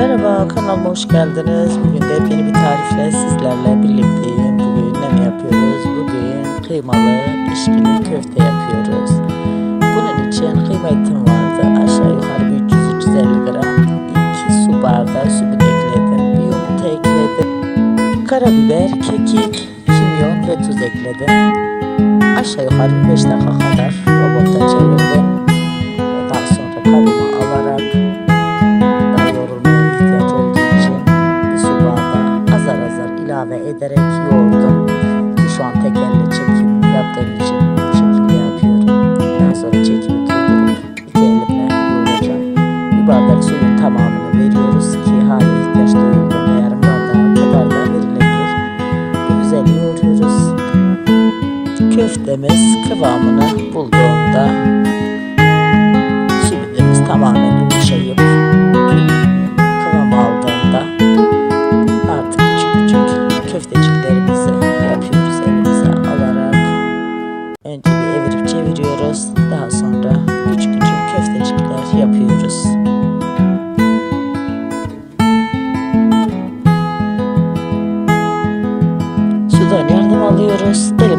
Merhaba kanalıma hoş geldiniz. Bugün de yeni bir tarifle sizlerle birlikteyim. Bugün ne yapıyoruz? Bugün kıymalı işkili köfte yapıyoruz. Bunun için kıyma vardı. Aşağı yukarı bir 300-350 gram. 2 su bardağı süt ekledim. Bir yumurta ekledim. Karabiber, kekik, kimyon ve tuz ekledim. Aşağı yukarı 5 dakika kadar robotta çevirdim. Bardak tamamını veriyoruz ki hala ihtiyaç duyulduğunda yarım bardağa kadar da verilebilir. Güzel yoğuruyoruz. Köftemiz kıvamını bulduğunda sütümüz tamamen yumuşayıp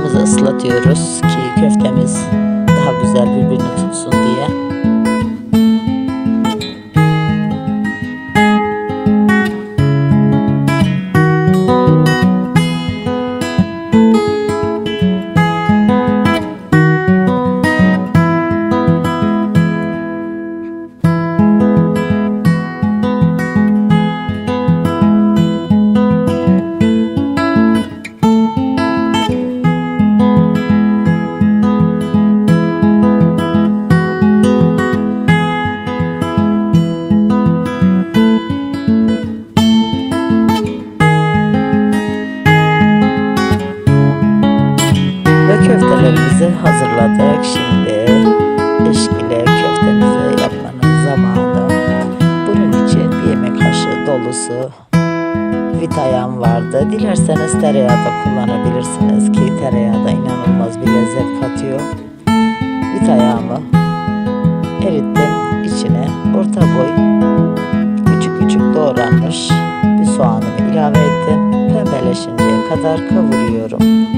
Elimizi ıslatıyoruz ki köftemiz daha güzel birbirini tutsun diye. Köftelerimizi hazırladık. Şimdi eşkile köftemizi yapmanın zamanı. Bunun için bir yemek kaşığı dolusu vitayam vardı. Dilerseniz tereyağı da kullanabilirsiniz ki tereyağı da inanılmaz bir lezzet katıyor. Vitayağımı erittim. İçine orta boy küçük küçük doğranmış bir soğanımı ilave ettim. Pembeleşinceye kadar kavuruyorum.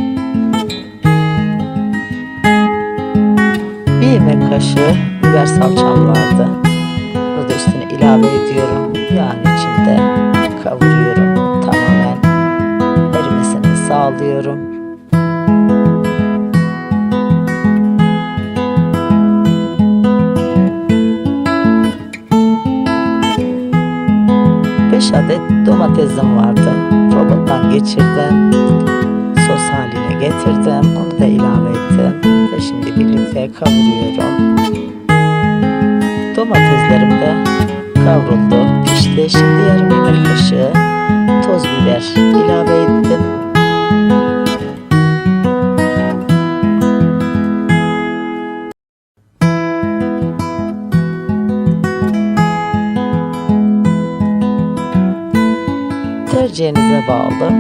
Yemek kaşığı biber salçam vardı. Bunu da üstüne ilave ediyorum. Yağın içinde kavuruyorum. Tamamen erimesini sağlıyorum. Beş adet domatesim vardı. Robottan geçirdim. Sos haline getirdim. Onu da ilave ettim. Ve şimdi birlikte kavuruyorum. Domateslerim de kavruldu, pişti. Şimdi yarım yemek kaşığı toz biber ilave ettim. Tercihinize bağlı.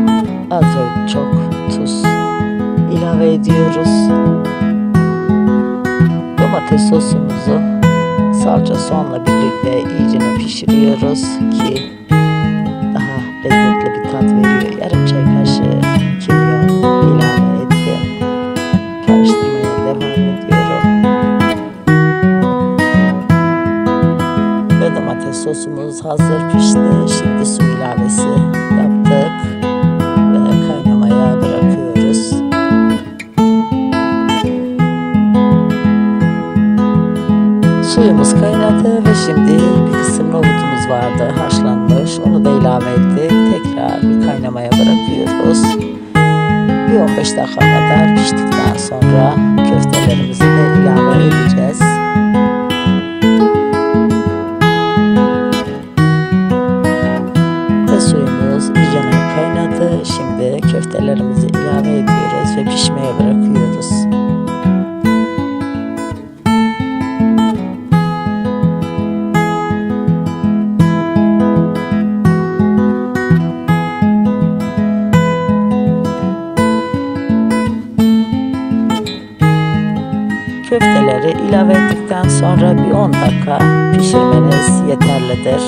Az çok tuz ilave ediyoruz. Domates sosumuzu salça soğanla birlikte iyicene pişiriyoruz ki daha lezzetli bir tat veriyor. Yarım çay kaşığı kimyon ilave ettim. Karıştırmaya devam ediyorum. Ve domates sosumuz hazır pişti. Şimdi su ilavesi yaptık vardı haşlanmış. Onu da ilave ettik. Tekrar bir kaynamaya bırakıyoruz. Bir 15 dakika kadar piştikten sonra köftelerimizi de ilave edeceğiz. Ve suyumuz iyice kaynadı. Şimdi köftelerimizi ilave ediyoruz ve pişmeye bırakıyoruz. ilave ettikten sonra bir 10 dakika pişirmeniz yeterlidir.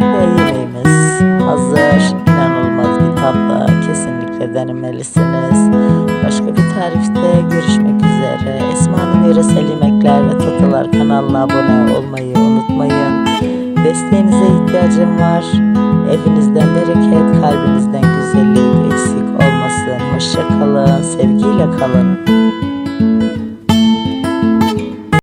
Ve yemeğimiz hazır. İnanılmaz bir tatlı. Kesinlikle denemelisiniz. Başka bir tarifte görüşmek üzere. Esma'nın yöresel yemekler ve tatlılar kanalına abone olmayı unutmayın. Desteğinize ihtiyacım var. Evinizden bereket, kalbinizden güzellik eksik olmasın. Hoşçakalın, sevgiyle kalın.